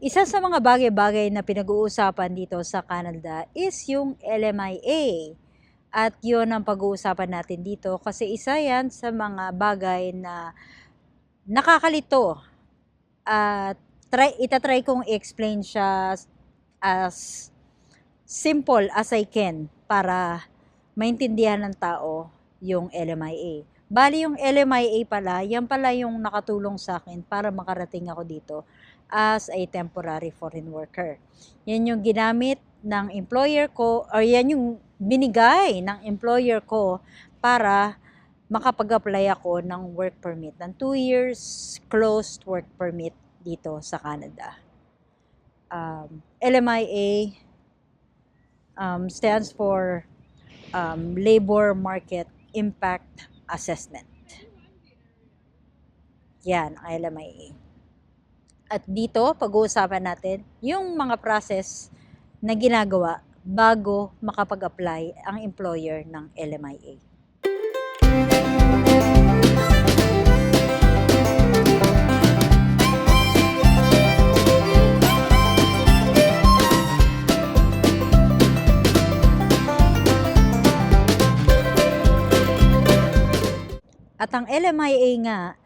isa sa mga bagay-bagay na pinag-uusapan dito sa Canada is yung LMIA. At yun ang pag-uusapan natin dito kasi isa yan sa mga bagay na nakakalito. At try, itatry kong i-explain siya as simple as I can para maintindihan ng tao yung LMIA. Bali yung LMIA pala, yan pala yung nakatulong sa akin para makarating ako dito as a temporary foreign worker. Yan yung ginamit ng employer ko or yan yung binigay ng employer ko para makapag-apply ako ng work permit ng 2 years closed work permit dito sa Canada. Um, LMIA um, stands for um, Labor Market Impact Assessment. Yan, LMIA. At dito, pag-uusapan natin yung mga process na ginagawa bago makapag-apply ang employer ng LMIA. At ang LMIA nga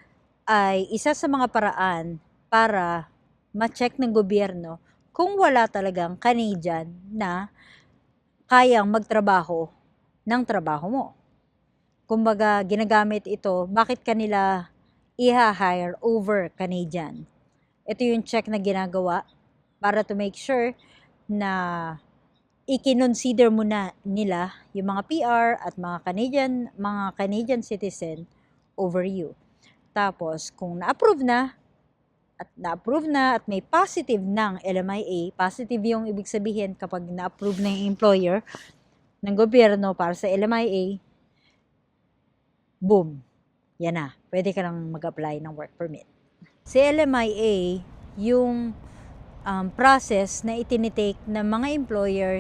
ay isa sa mga paraan para ma-check ng gobyerno kung wala talagang Canadian na kayang magtrabaho ng trabaho mo. Kumbaga, ginagamit ito, bakit kanila iha-hire over Canadian? Ito yung check na ginagawa para to make sure na ikinonsider mo na nila yung mga PR at mga Canadian, mga Canadian citizen over you. Tapos, kung na-approve na, at na-approve na at may positive ng LMIA, positive yung ibig sabihin kapag na-approve na yung employer ng gobyerno para sa LMIA, boom, yan na, pwede ka nang mag-apply ng work permit. Si LMIA, yung um, process na itinitake ng mga employer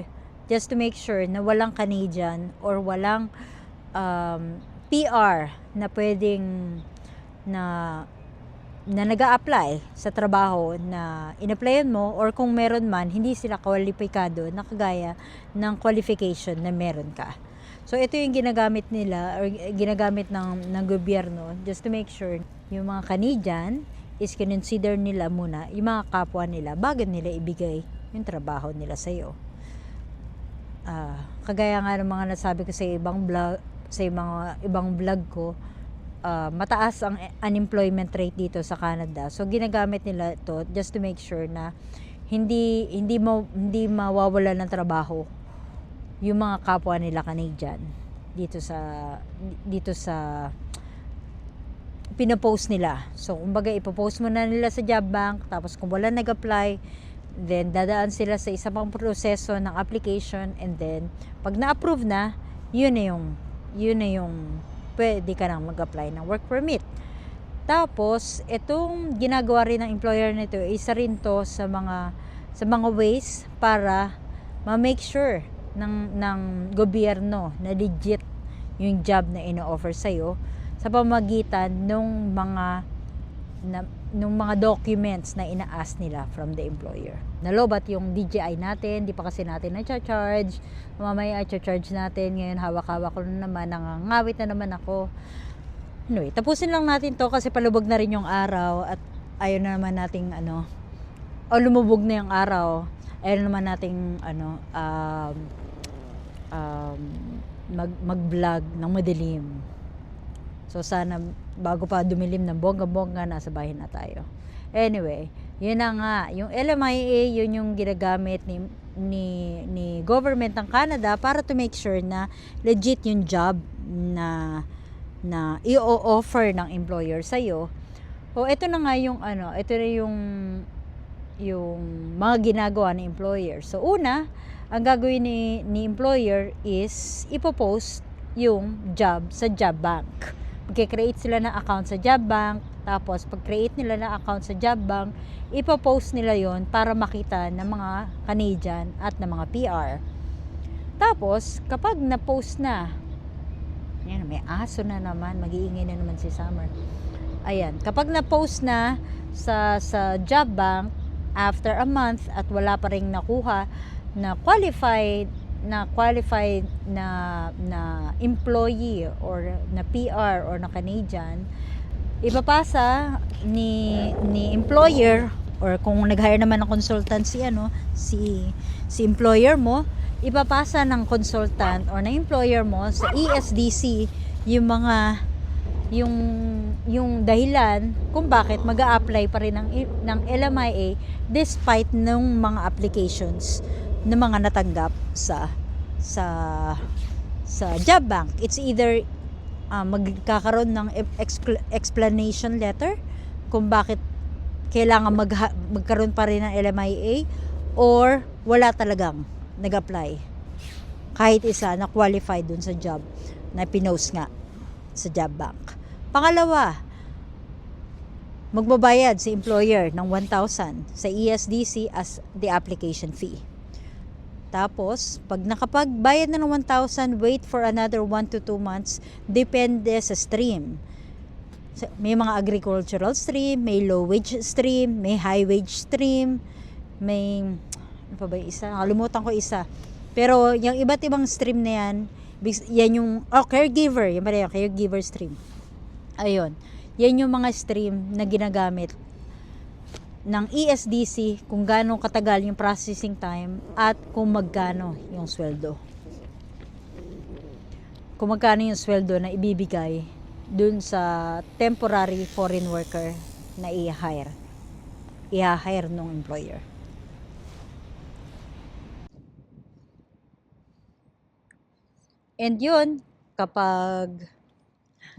just to make sure na walang Canadian or walang um, PR na pwedeng na na nag apply sa trabaho na in-applyan mo or kung meron man, hindi sila kwalipikado na kagaya ng qualification na meron ka. So, ito yung ginagamit nila or ginagamit ng, ng gobyerno just to make sure yung mga Canadian is consider nila muna yung mga kapwa nila bago nila ibigay yung trabaho nila sa iyo. Ah, kagaya nga ng mga nasabi ko sa ibang vlog, sa mga ibang vlog ko, uh, mataas ang unemployment rate dito sa Canada. So ginagamit nila ito just to make sure na hindi hindi mo hindi mawawala ng trabaho yung mga kapwa nila Canadian dito sa dito sa pinopost nila. So, kumbaga, ipopost mo na nila sa job bank, tapos kung wala nag-apply, then dadaan sila sa isa pang proseso ng application, and then, pag na-approve na, yun na yung, yun na yung pwede ka nang mag-apply ng work permit. Tapos, itong ginagawa rin ng employer nito, isa rin to sa mga sa mga ways para ma-make sure ng, ng gobyerno na legit yung job na ino-offer sa'yo sa pamagitan ng mga na, nung mga documents na ina-ask nila from the employer. Nalobat yung DJI natin, di pa kasi natin na-charge. Mamaya i-charge natin. Ngayon hawak-hawak ko na naman, nangangawit na naman ako. Anyway, tapusin lang natin to kasi palubog na rin yung araw at ayaw na naman nating ano, o lumubog na yung araw. Ayaw na naman nating ano, um, um, mag, mag-vlog ng madilim. So sana bago pa dumilim ng bongga-bongga nasa bahay na tayo. Anyway, yun na nga, yung LMIA yun yung ginagamit ni ni ni government ng Canada para to make sure na legit yung job na na i-offer ng employer sa iyo. O ito na nga yung ano, ito na yung yung mga ginagawa ng employer. So una, ang gagawin ni, ni employer is ipopost yung job sa job bank magkikreate sila ng account sa job bank, tapos pag-create nila ng account sa job bank, ipopost nila yon para makita ng mga Canadian at ng mga PR. Tapos, kapag na-post na, yan, may aso na naman, mag-iingay na naman si Summer. Ayan, kapag na-post na sa, sa job bank, after a month at wala pa rin nakuha na qualified na qualified na na employee or na PR or na Canadian ipapasa ni ni employer or kung nag-hire naman ng consultant si ano si si employer mo ipapasa ng consultant or ng employer mo sa ESDC yung mga yung yung dahilan kung bakit mag apply pa rin ng, ng LMIA despite ng mga applications ng mga natanggap sa sa sa job bank it's either ah, magkakaroon ng ex- explanation letter kung bakit kailangan mag magkaroon pa rin ng LMIA or wala talagang nag-apply kahit isa na qualified dun sa job na pinost nga sa job bank. Pangalawa, magbabayad si employer ng 1,000 sa E ESDC as the application fee. Tapos, pag nakapagbayad na ng 1,000, wait for another 1 to 2 months, depende sa stream. Sa- May mga agricultural stream, may low wage stream, may high wage stream, may, ano pa ba isa? Nakalimutan ko isa. Pero, yung iba't ibang stream na yan, yan yung, oh, caregiver, yung pala yung caregiver stream. Ayun. Yan yung mga stream na ginagamit ng ESDC kung gaano katagal yung processing time at kung magkano yung sweldo. Kung magkano yung sweldo na ibibigay dun sa temporary foreign worker na i-hire. I-hire ng employer. And yun, kapag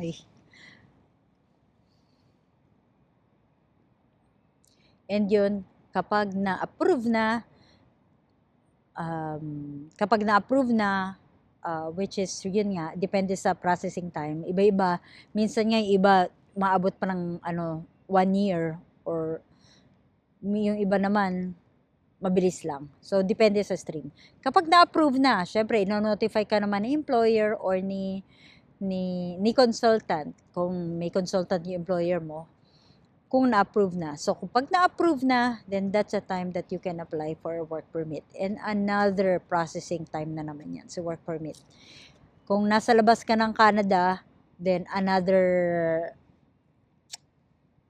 ay, And yun, kapag na-approve na, um, kapag na-approve na, uh, which is, yun nga, depende sa processing time. Iba-iba. Minsan nga, yung iba, maabot pa ng, ano, one year or yung iba naman, mabilis lang. So, depende sa stream. Kapag na-approve na, syempre, ino-notify ka naman ni employer or ni, ni, ni consultant, kung may consultant yung employer mo, kung na-approve na. So, kapag na-approve na, then that's a time that you can apply for a work permit. And another processing time na naman yan, sa work permit. Kung nasa labas ka ng Canada, then another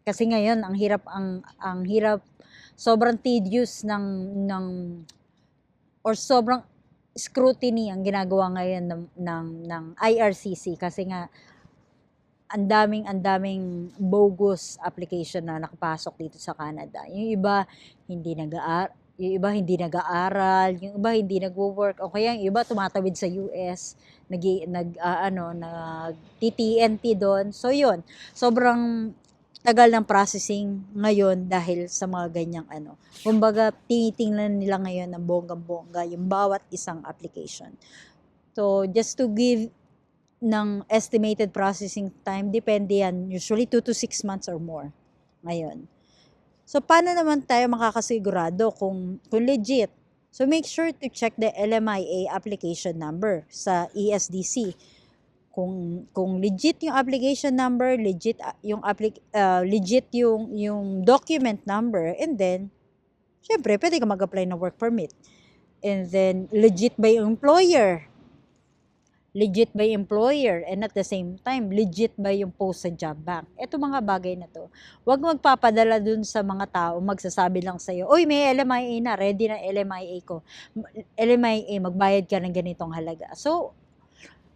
kasi ngayon ang hirap ang ang hirap sobrang tedious ng ng or sobrang scrutiny ang ginagawa ngayon ng ng, ng IRCC kasi nga ang daming ang daming bogus application na nakapasok dito sa Canada. Yung iba hindi nag yung iba hindi nag-aaral, yung iba hindi nagwo-work, o kaya yung iba tumatawid sa US, nag nag ah, ano, nag TTNT doon. So yun, sobrang tagal ng processing ngayon dahil sa mga ganyang ano. Kumbaga, tinitingnan nila ngayon ng bonggang-bongga yung bawat isang application. So, just to give ng estimated processing time, depende yan. Usually 2 to 6 months or more ngayon. So, paano naman tayo makakasigurado kung, kung legit? So, make sure to check the LMIA application number sa ESDC. Kung, kung legit yung application number, legit ah, yung applic, ah, legit yung, yung document number, and then, syempre, pwede ka mag-apply ng work permit. And then, legit ba yung employer? Legit yung employer and at the same time, legit ba yung post sa job bank? Ito mga bagay na to. Huwag magpapadala dun sa mga tao, magsasabi lang sa'yo, Uy, may LMIA na, ready na LMIA ko. LMIA, magbayad ka ng ganitong halaga. So,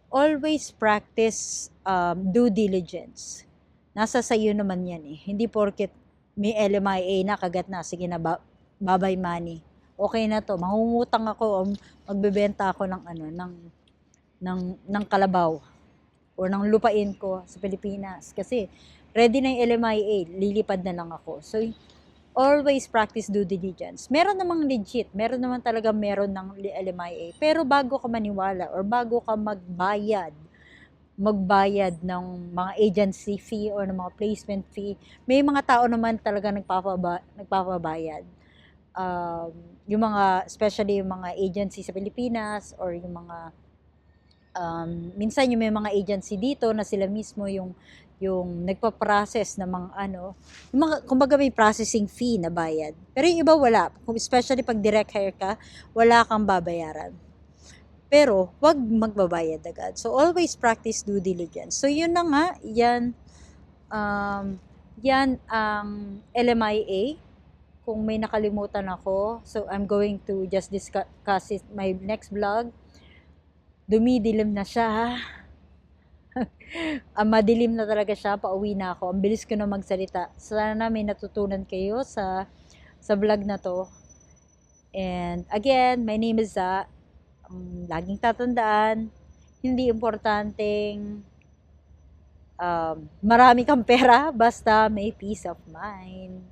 always practice um, due diligence. Nasa sa'yo naman yan eh. Hindi porket may LMIA na, kagat na, sige na, ba- babay money. Okay na to, mangungutang ako, o magbebenta ako ng ano, ng ng, ng kalabaw or ng lupain ko sa Pilipinas. Kasi ready na yung LMIA, lilipad na lang ako. So, always practice due diligence. Meron namang legit, meron naman talaga meron ng LMIA. Pero bago ka maniwala or bago ka magbayad, magbayad ng mga agency fee or ng mga placement fee, may mga tao naman talaga nagpapaba, nagpapabayad. Um, yung mga, especially yung mga agency sa Pilipinas or yung mga um, minsan yung may mga agency dito na sila mismo yung yung nagpa-process ng mga ano, yung mga, kumbaga may processing fee na bayad. Pero yung iba wala. Especially pag direct hire ka, wala kang babayaran. Pero, wag magbabayad agad. So, always practice due diligence. So, yun na nga, yan, um, yan ang LMIA. Kung may nakalimutan ako, so I'm going to just discuss it my next vlog. Dumidilim na siya. Ah, madilim na talaga siya, pauwi na ako. Ang bilis ko na magsalita. Sana may natutunan kayo sa sa vlog na to. And again, my name is Za. Um, laging tatandaan, hindi importanteng um, marami kang pera, basta may peace of mind.